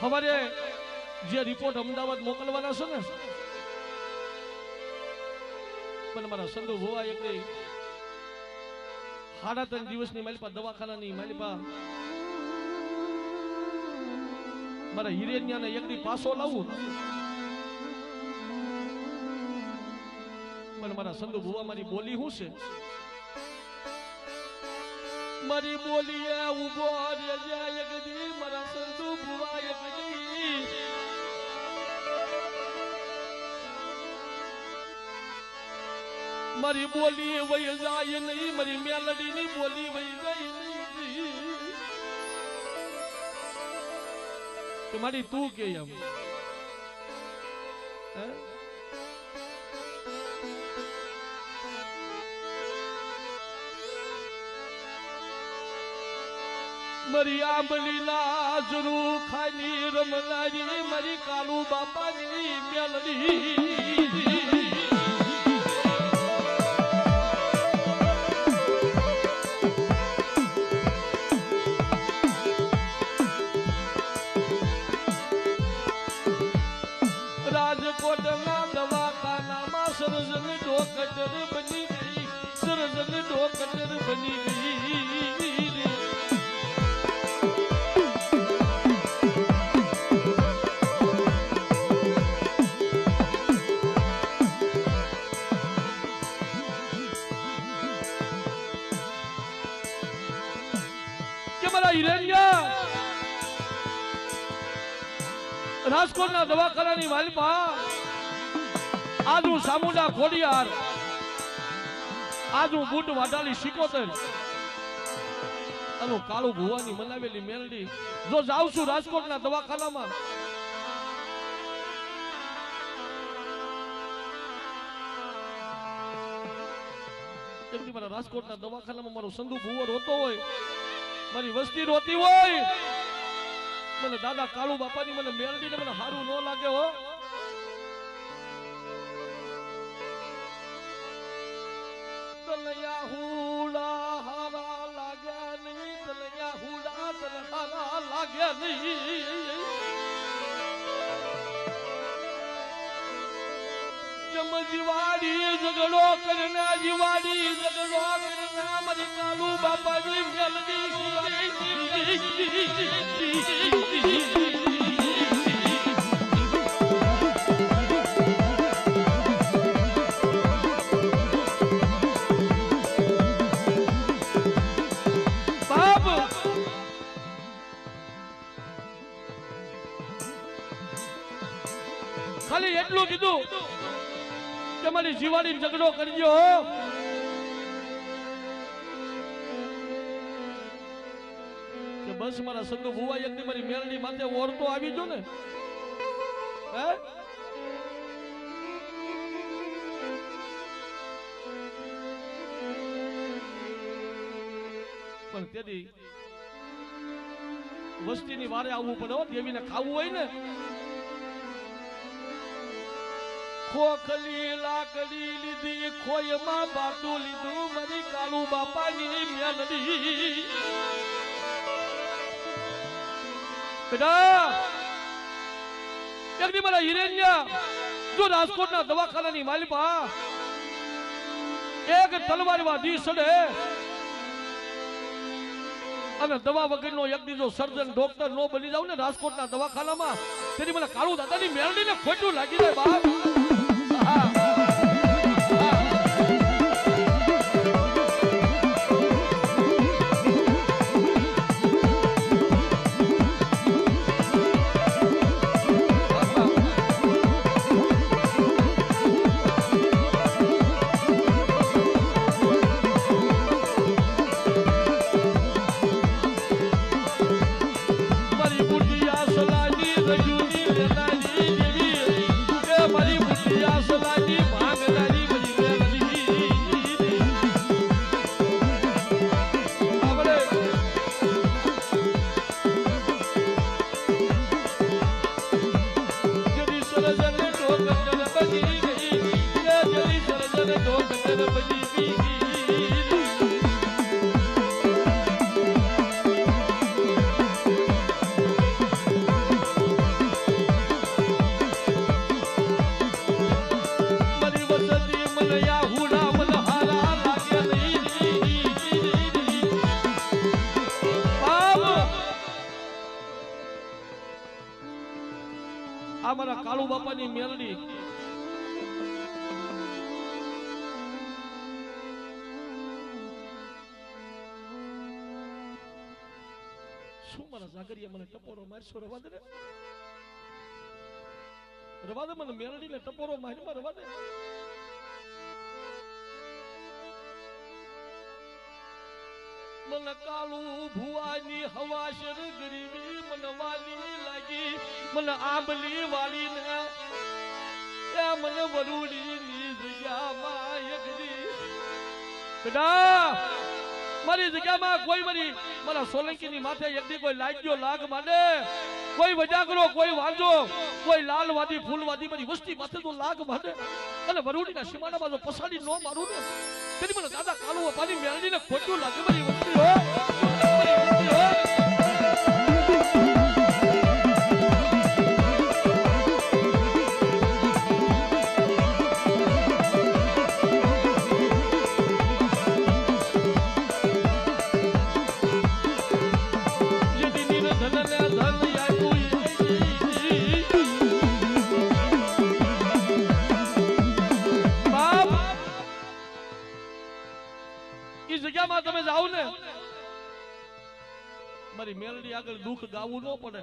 સવારે જે રિપોર્ટ અમદાવાદ મોકલવાના છે ને, પણ મારા સંધુ હોવા એક સાડા ત્રણ દિવસની મારી પાસે દવાખાનાની, મારી પાસે મારા હિરેન્યાને એકની પાસો લાવું. પણ મારા સંધુ ભુવા મારી બોલી શું છે? મારી બોલીએ ઊભો રે જાય એકદી મારા સંતુ ભુવા એકદી મારી બોલી વહી જાય નહીં. મારી મેલડી ની બોલી વહી જાય નહીં. કે મારી તું કે એમ? હે? મારી આંબલી ના જરૂ ખાની રમલારી મરી કાલુ બાપાની મેલડી. મારા હિરેનિયા રાજકોટના દવાખાનાની માલિપા આજુ સામુંડા ખોડિયાર, આજુ બુટ વાટાલી સિકોતર. આનું કાળું ભુવાની મનાવેલી મેલડી. જો જાઉં છું રાજકોટના દવાખાનામાં. મારા રાજકોટના દવાખાનામાં મારો સંધુ ભુવર હોતો હોય. મારી વસ્તી રોતી હોય. મને દાદા કાળુ બાપાની મને મેલડીને મને સારું ન લાગે હો. જીવાડી ઝઘડો કરના, જીવાડી ઝઘડો કરના મારી કાલુ બાપાની મેલડી બાપ ખાલી એટલું કીધું કે મારી જીવાની ઝઘડો કરજો. બસ મારા સંગ ભુવા યજ્ઞ મારી મેળની માથે ઓરતો આવી જો ને. હે? પણ તેથી વસ્તીની વારે આવવું પડે દેવીને ખાવું હોય ને. ખોખલી લાકડી લીધી, ખોયમાં બાતું લીધું, મારી કાલુ બાપાની મેલડી. બેટા એક મારા હિરેન્યા જો રાજકોટના દી સડે અને દવા વગરનો એક દીજો સર્જન ડોક્ટર નો બની જાવ ને રાજકોટના દવાખાનામાં તેની મને કાળુ દાદાની મેલડીને ખોટું લાગી જાય આ મારા કાળુ બાપાની મેલડી જાગરિયા મને ટપોરો મારશો રવા દે રવા દે મને મેલડીને ટપોરો મારી રવા દે મને કાળુ ભુવાની હવાશર ગરીબી મને વાલી લાગી મને આંબલી વાલી ને એ મને વરુડી ની જગ્યામાં એકદી બેટા મારી જગ્યામાં કોઈ મારી મારા સોલંકી ની માથે એકદી કોઈ લાગ્યો લાગ માંડે. કોઈ વજાગરો, કોઈ વાંજો, કોઈ લાલવાદી, ફૂલવાદી મારી વસ્તી માથે તો લાગ માંડે. અને વરુડીના સીમાડામાં જો પસાડી ન મારું ને. તેની મને દાદા કાળુઓ પાણી મેળવીને ખોટું લાગે મારી વસ્તી જગ્યામાં તમે જાઓ ને મારી મેલડી આગળ દુઃખ ગાવું ન પડે.